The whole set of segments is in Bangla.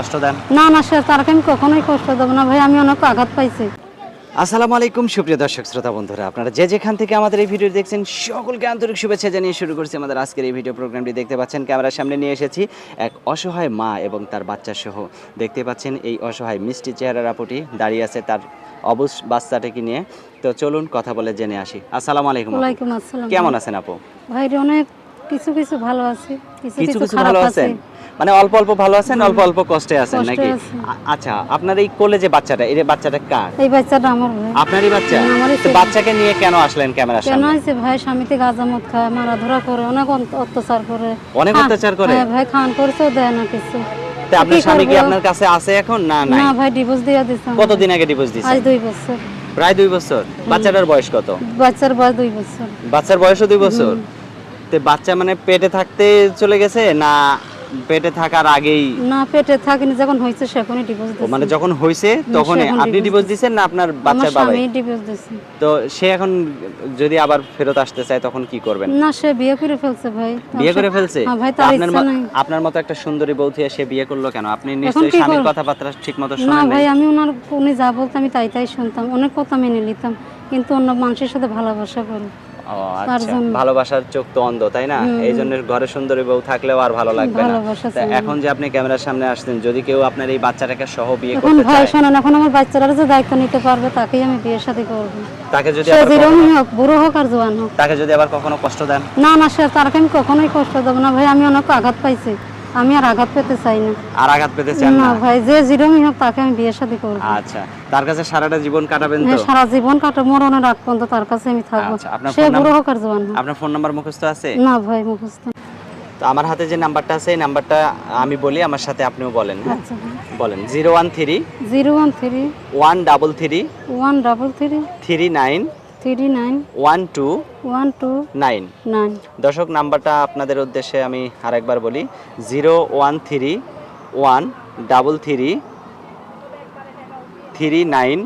কষ্ট দেন? না না সে তারকে আমি কখনোই কষ্ট দেবো না। ভাই আমি অনেক আঘাত পাইছি। আসসালামু আলাইকুম সুপ্রিয় দর্শক শ্রোতা বন্ধুরা। আপনারা যে যেখান থেকে আমাদের এই ভিডিও দেখছেন সকলকে আন্তরিক শুভেচ্ছা জানিয়ে শুরু করছি আমাদের আজকের এই ভিডিও প্রোগ্রামটি। দেখতে পাচ্ছেন ক্যামেরার সামনে নিয়ে এসেছি এক অসহায় মা এবং তার বাচ্চা সহ। দেখতে পাচ্ছেন এই অসহায় মিষ্টি চেহারার আপুটি দাঁড়িয়ে আছে তার অবশ বাচ্চাটাকে নিয়ে। তো চলুন কথা বলে জেনে আসি। আসসালামু আলাইকুম ওয়ালাইকুম কেমন আছেন আপু? ভাই অনেক কিছু কিছু ভালো আছে। কিছু কিছু ভালো আছে। আছেন? মানে অল্প অল্প ভালো আছেন অল্প অল্প কষ্টে আছেন নাকি? আচ্ছা আপনার এই কোলে যে বাচ্চাটা এই বাচ্চাটা কার? এই বাচ্চাটা আমার ভাই। আপনারই বাচ্চা? তো বাচ্চাকে নিয়ে কেন আসলেন ক্যামেরার কেন সামনে? হয়েছে ভাই স্বামীতে গাঁজামত খায় মারা ধরা করে অনেক অত্যাচার করে। অনেক অত্যাচার করে? হ্যাঁ ভাই খান করেছেও দেয় না কিছু। তো আপনার স্বামী কি আপনার কাছে আছে এখন না নাই? না ভাই ডিভোর্স দিয়ে আমাকে। কতদিন আগে ডিভোর্স দিয়েছে আজ দুই বছর। প্রায় দুই বছর। বাচ্চাটার বয়স কত? বাচ্চার বয়স দুই বছর। বাচ্চার বয়সও দুই বছর? তো বাচ্চা মানে পেটে থাকতে চলে গেছে না পেটে থাকার আগেই? না পেটে থাকিনি যখন হয়েছে সেখনই ডিভোর্স ও, মানে যখন হয়েছে তখন আপনি ডিভোর্স দিয়েছেন না আপনার বাচ্চার বাবাই? স্বামী ডিভোর্স দিছে। তো সে এখন যদি আবার ফেরত আসতে চায় তখন কি করবেন? না সে বিয়ে করে ফেলছে ভাই। বিয়ে করে ফেলছে? হ্যাঁ ভাই তার আপনার ইচ্ছা নাই। আপনার মতো একটা সুন্দরী বউ থেকে সে বিয়ে করল কেন? আপনি নিশ্চয়ই স্বামীর? কথাবার্তা ঠিক মতো না ভাই আমি ওনার উনি যা বলতো আমি তাই তাই শুনতাম। অনেক কথা মেনে নিতাম। কিন্তু অন্য মানুষের সাথে ভালোবাসা করি আচ্ছা। ভালোবাসার চোখ তো অন্ধ তাই না? এই জন্য ঘরে সুন্দরী বউ থাকলেও আর ভালো লাগবে না। এখন যে আপনি ক্যামেরার সামনে আসছেন যদি কেউ আপনার এই বাচ্চাটাকে সহ বিয়ে করতে ভাই চায় শোনেন এখন আমার বাচ্চারা যে দায়িত্ব নিতে পারবে তাকেই আমি বিয়ের সাথে করব। তাকে যদি আবার হোক বুড়ো হোক আর জোয়ান হোক। তাকে যদি আবার কখনো কষ্ট দেন? না না স্যার তারকে আমি কখনোই কষ্ট দেবো না ভাই আমি অনেক আঘাত পাইছি। আমি আর আঘাত পেতে চাই না। আর আঘাত পেতে চান না ভাই যে যেরকমই হোক তাকে আমি বিয়ের সাথে করব। আচ্ছা তার কাছে সারাটা জীবন কাটাবেন তো? হ্যাঁ সারা জীবন কাটে মরণের আগ পর্যন্ত তার কাছে আমি থাকব। আচ্ছা, আপনার সে বুড়ো হোক আর জোয়ান আপনার ফোন নাম্বার মুখস্থ আছে? না ভাই মুখস্থ। তো আমার হাতে যে নাম্বারটা আছে এই নাম্বারটা আমি বলি আমার সাথে আপনিও বলেন হ্যাঁ? আচ্ছা বলেন zero one three zero one three one double three one double three three nine three nine one two one two nine. Nine দর্শক নাম্বারটা আপনাদের উদ্দেশ্যে আমি আরেকবার বলি zero one three one double three three nine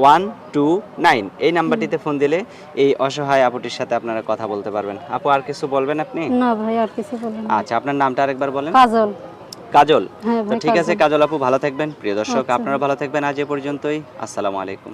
one two nine এই নাম্বারটিতে ফোন দিলে এই অসহায় আপুটির সাথে আপনারা কথা বলতে পারবেন। আপু আর কিছু বলবেন আপনি? না ভাই আর কিছু বলেন না। আচ্ছা আপনার নামটা আরেকবার বলেন। কাজল। কাজল। হ্যাঁ তো ঠিক আছে কাজল। আপু ভালো থাকবেন। প্রিয় দর্শক আচ্ছা। আপনারা ভালো থাকবেন। আজ এ পর্যন্তই। আসসালামু আলাইকুম।